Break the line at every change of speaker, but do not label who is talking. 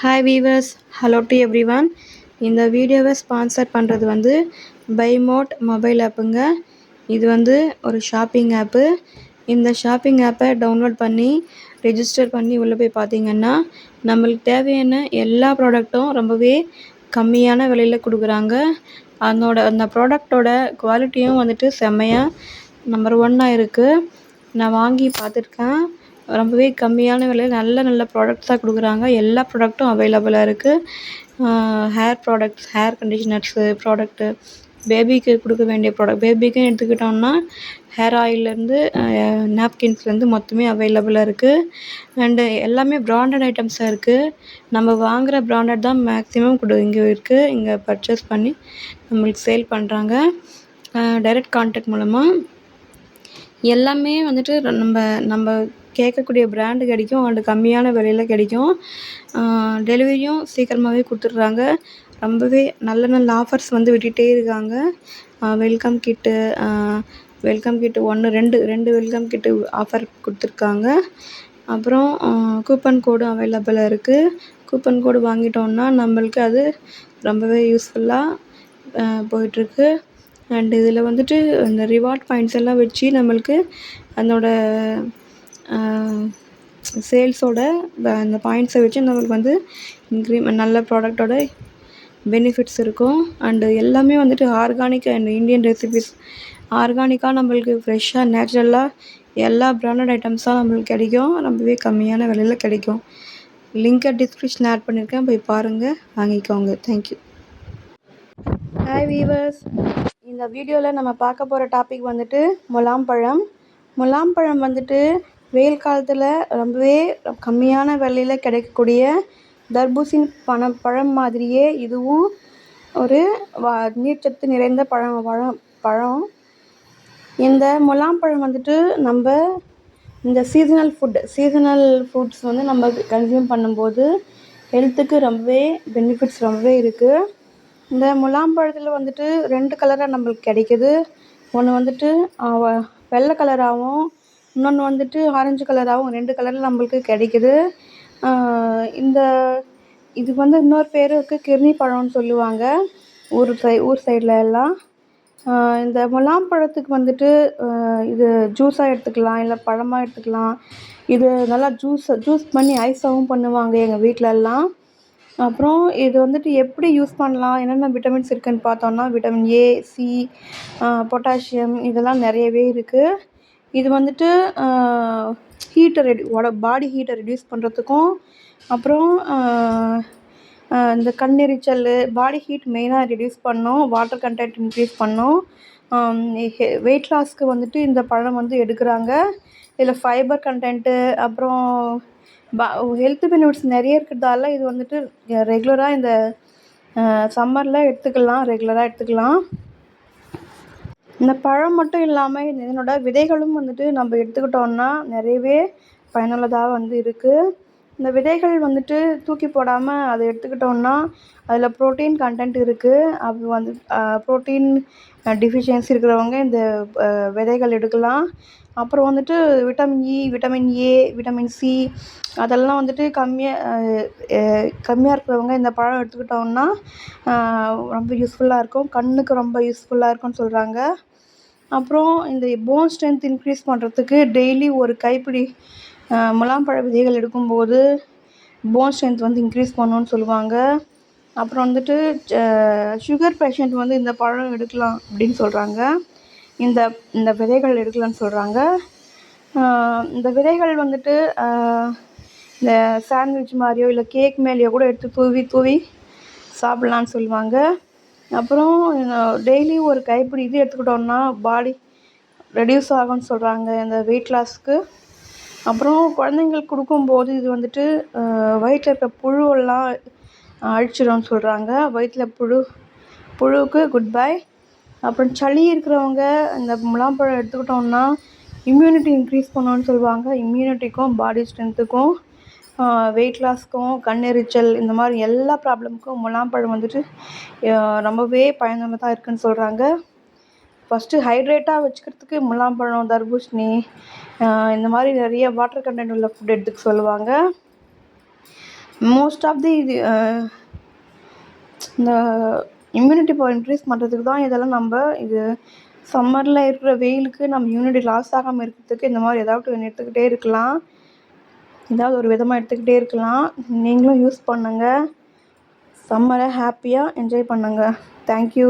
Hi viewers hello to everyone இந்த வீடியோவை sponsor பண்ணுறது வந்து பைமோட் மொபைல் ஆப்புங்க இது வந்து ஒரு ஷாப்பிங் ஆப்பு இந்த ஷாப்பிங் ஆப்பை டவுன்லோட் பண்ணி ரெஜிஸ்டர் பண்ணி உள்ளே போய் பார்த்தீங்கன்னா நம்மளுக்கு தேவையான எல்லா ப்ராடக்ட்டும் ரொம்பவே கம்மியான விலையில் கொடுக்குறாங்க. அதனோட அந்த ப்ராடக்டோட குவாலிட்டியும் வந்துட்டு செம்மையாக நம்பர் ஒன்னாக இருக்குது நான் வாங்கி பார்த்துருக்கேன். ரொம்பவே கம்மியான விலையில் நல்ல நல்ல ப்ராடக்ட்ஸாக கொடுக்குறாங்க. எல்லா ப்ராடக்ட்டும் அவைலபிளாக இருக்குது hair products hair conditioners product பேபிக்கு கொடுக்க வேண்டிய ப்ராடக்ட் பேபிக்குன்னு எடுத்துக்கிட்டோம்னா ஹேர் ஆயிலேருந்து நாப்கின்ஸ்லேருந்து மொத்தமே அவைலபிளாக இருக்குது அண்டு எல்லாமே ப்ராண்டட் ஐட்டம்ஸாக இருக்குது நம்ம வாங்குகிற ப்ராண்டட் தான் மேக்ஸிமம் கொடு இங்கே இருக்குது இங்கே பர்ச்சேஸ் பண்ணி நம்மளுக்கு சேல் பண்ணுறாங்க டைரக்ட் கான்டாக்ட் மூலமாக எல்லாமே வந்துட்டு நம்ம நம்ம கேட்கக்கூடிய பிராண்டு கிடைக்கும் அண்டு கம்மியான விலையில் கிடைக்கும். டெலிவரியும் சீக்கிரமாகவே கொடுத்துட்றாங்க. ரொம்பவே நல்ல நல்ல ஆஃபர்ஸ் வந்து விட்டுகிட்டே இருக்காங்க. வெல்கம் கிட்டு வெல்கம் கிட்டு ஒன்று ரெண்டு ரெண்டு வெல்கம் கிட்டு ஆஃபர் கொடுத்துருக்காங்க. அப்புறம் கூப்பன் கோடும் அவைலபிளாக இருக்குது கூப்பன் கோடு வாங்கிட்டோம்னா நம்மளுக்கு அது ரொம்பவே யூஸ்ஃபுல்லாக போயிட்டுருக்கு. அண்ட் இதில் வந்துட்டு இந்த ரிவார்ட் பாயிண்ட்ஸ் எல்லாம் வச்சு நம்மளுக்கு அதனோட சேல்ஸோட அந்த பாயிண்ட்ஸை வச்சு நம்மளுக்கு வந்து இன்க்ரீமெண்ட் நல்ல ப்ராடக்டோட பெனிஃபிட்ஸ் இருக்கும். அண்டு எல்லாமே வந்துட்டு ஆர்கானிக் அண்ட் இந்தியன் ரெசிபிஸ் ஆர்கானிக்காக நம்மளுக்கு ஃப்ரெஷ்ஷாக நேச்சுரலாக எல்லா ப்ராண்டட் ஐட்டம்ஸாக நம்மளுக்கு கிடைக்கும். ரொம்பவே கம்மியான விலையில் கிடைக்கும். லிங்கை டிஸ்கிரிப்ஷன் ஆட் பண்ணியிருக்கேன் போய் பாருங்கள் வாங்கிக்கோங்க. தேங்க்யூ ஹாய் வீவர்ஸ் இந்த வீடியோவில் நம்ம பார்க்க போகிற டாபிக் வந்துட்டு முலாம்பழம். முலாம்பழம் வந்துட்டு வெயில் காலத்தில் ரொம்பவே கம்மியான விலையில் கிடைக்கக்கூடிய தர்பூசணி பணம் பழம் மாதிரியே இதுவும் ஒரு வா நீர்ச்சத்து நிறைந்த பழம் பழம் பழம். இந்த முலாம்பழம் வந்துட்டு நம்ம இந்த சீசனல் ஃபுட் சீசனல் ஃபுட்ஸ் வந்து நம்ம கன்சியூம் பண்ணும்போது ஹெல்த்துக்கு ரொம்பவே பெனிஃபிட்ஸ் ரொம்பவே இருக்குது இந்த முலாம்பழத்தில் வந்துட்டு ரெண்டு கலராக நம்மளுக்கு கிடைக்கிது. ஒன்று வந்துட்டு வெள்ளை கலராகவும் இன்னொன்று வந்துட்டு ஆரஞ்சு கலராகவும் ரெண்டு கலரில் நம்மளுக்கு கிடைக்கிது. இந்த இதுக்கு வந்து இன்னொரு பேர் இருக்குது கிர்னி பழம்னு சொல்லுவாங்க. ஊர் சை ஊர் சைடில் எல்லாம். இந்த முலாம் பழத்துக்கு வந்துட்டு இது ஜூஸாக எடுத்துக்கலாம் இல்லை பழமாக எடுத்துக்கலாம். இது நல்லா ஜூஸ் ஜூஸ் பண்ணி ஐஸாகவும் பண்ணுவாங்க எங்கள் வீட்டிலலாம் அப்புறம் இது வந்துட்டு எப்படி யூஸ் பண்ணலாம் என்னென்ன விட்டமின்ஸ் இருக்குதுன்னு பார்த்தோன்னா விட்டமின் ஏ சி பொட்டாசியம் இதெல்லாம் நிறையவே இருக்குது இது வந்துட்டு ஹீட்டை ரெடி உட பாடி ஹீட்டை ரெடியூஸ் பண்ணுறதுக்கும் அப்புறம் இந்த கண்ணெரிச்சல் பாடி ஹீட் மெயினாக ரெடியூஸ் பண்ணும் வாட்டர் கண்டென்ட் இன்க்ரீஸ் பண்ணும். வெயிட் லாஸ்க்கு வந்துட்டு இந்த பழம் வந்து எடுக்கிறாங்க. இதில் ஃபைபர் கண்டென்ட்டு அப்புறம் ப ஹெல்த் பெனிஃபிட்ஸ் நிறைய இருக்கிறதால இது வந்துட்டு ரெகுலராக இந்த சம்மரில் எடுத்துக்கலாம் ரெகுலராக எடுத்துக்கலாம். இந்த பழம் மட்டும் இல்லாமல் இதனோட விதைகளும் வந்துட்டு நம்ம எடுத்துக்கிட்டோம்னா நிறையவே பயனுள்ளதாக வந்து இருக்குது இந்த விதைகள் வந்துட்டு தூக்கி போடாமல் அதை எடுத்துக்கிட்டோம்னா அதில் ப்ரோட்டீன் கண்டென்ட் இருக்குது அது வந்து ப்ரோட்டீன் டிஃபிஷியன்சி இருக்கிறவங்க இந்த விதைகள் எடுக்கலாம். அப்புறம் வந்துட்டு vitamin E vitamin A vitamin C அதெல்லாம் வந்துட்டு கம்மியாக கம்மியாக இருக்கிறவங்க இந்த பழம் எடுத்துக்கிட்டோம்னா ரொம்ப யூஸ்ஃபுல்லாக இருக்கும். கண்ணுக்கு ரொம்ப யூஸ்ஃபுல்லாக இருக்கும்னு சொல்கிறாங்க அப்புறம் இந்த போன் ஸ்ட்ரென்த் இன்க்ரீஸ் பண்ணுறதுக்கு டெய்லி ஒரு கைப்பிடி முலாம்பழ விதைகள் எடுக்கும்போது போன் ஸ்ட்ரென்த் வந்து இன்க்ரீஸ் பண்ணுன்னு சொல்லுவாங்க. அப்புறம் வந்துட்டு சுகர் பேஷண்ட் வந்து இந்த பழம் எடுக்கலாம் அப்படின்னு சொல்கிறாங்க இந்த இந்த விதைகள் எடுக்கலான்னு சொல்கிறாங்க இந்த விதைகள் வந்துட்டு இந்த சாண்ட்விச் மாதிரியோ இல்லை கேக் மேலேயோ கூட எடுத்து தூவி தூவி சாப்பிட்லான்னு சொல்லுவாங்க. அப்புறம் டெய்லி ஒரு கைப்பிடி இது எடுத்துக்கிட்டோம்னா பாடி ரெடியூஸ் ஆகும்னு சொல்கிறாங்க இந்த வெயிட் லாஸ்க்கு அப்புறம் குழந்தைங்களுக்கு கொடுக்கும்போது இது வந்துட்டு வயிற்றில் இருக்க புழுவெல்லாம் அழிச்சிடும்னு சொல்கிறாங்க வயிற்றில் புழு புழுவுக்கு குட் பை அப்புறம் சளி இருக்கிறவங்க இந்த முலாம்பழம் எடுத்துக்கிட்டோம்னா இம்யூனிட்டி இன்க்ரீஸ் பண்ணோன்னு சொல்லுவாங்க. இம்யூனிட்டிக்கும் பாடி ஸ்ட்ரென்த்துக்கும் வெயிட் லாஸ்க்கும் கண்ணெரிச்சல் இந்த மாதிரி எல்லா ப்ராப்ளமுக்கும் முலாம்பழம் வந்துட்டு ரொம்பவே பயனுள்ளதாக இருக்குதுன்னு சொல்கிறாங்க ஃபஸ்ட்டு ஹைட்ரேட்டாக வச்சுக்கிறதுக்கு முலாம்பழம் தர்பூசணி இந்த மாதிரி நிறைய வாட்டர் கண்டென்ட் உள்ள ஃபுட் எடுத்துக்க சொல்லுவாங்க. மோஸ்ட் ஆஃப் தி இது இந்த இம்யூனிட்டி பவர் இன்க்ரீஸ் பண்ணுறதுக்கு தான் இதெல்லாம் நம்ம இது சம்மரில் இருக்கிற வெயிலுக்கு நம்ம இம்யூனிட்டி லாஸ் ஆகாமல் இருக்கிறதுக்கு இந்த மாதிரி ஏதாவது ஒன்று எடுத்துக்கிட்டே இருக்கலாம். ஏதாவது ஒரு விதமாக எடுத்துக்கிட்டே இருக்கலாம். நீங்களும் யூஸ் பண்ணுங்கள் சம்மரை ஹாப்பியாக என்ஜாய் பண்ணுங்கள் தேங்க்யூ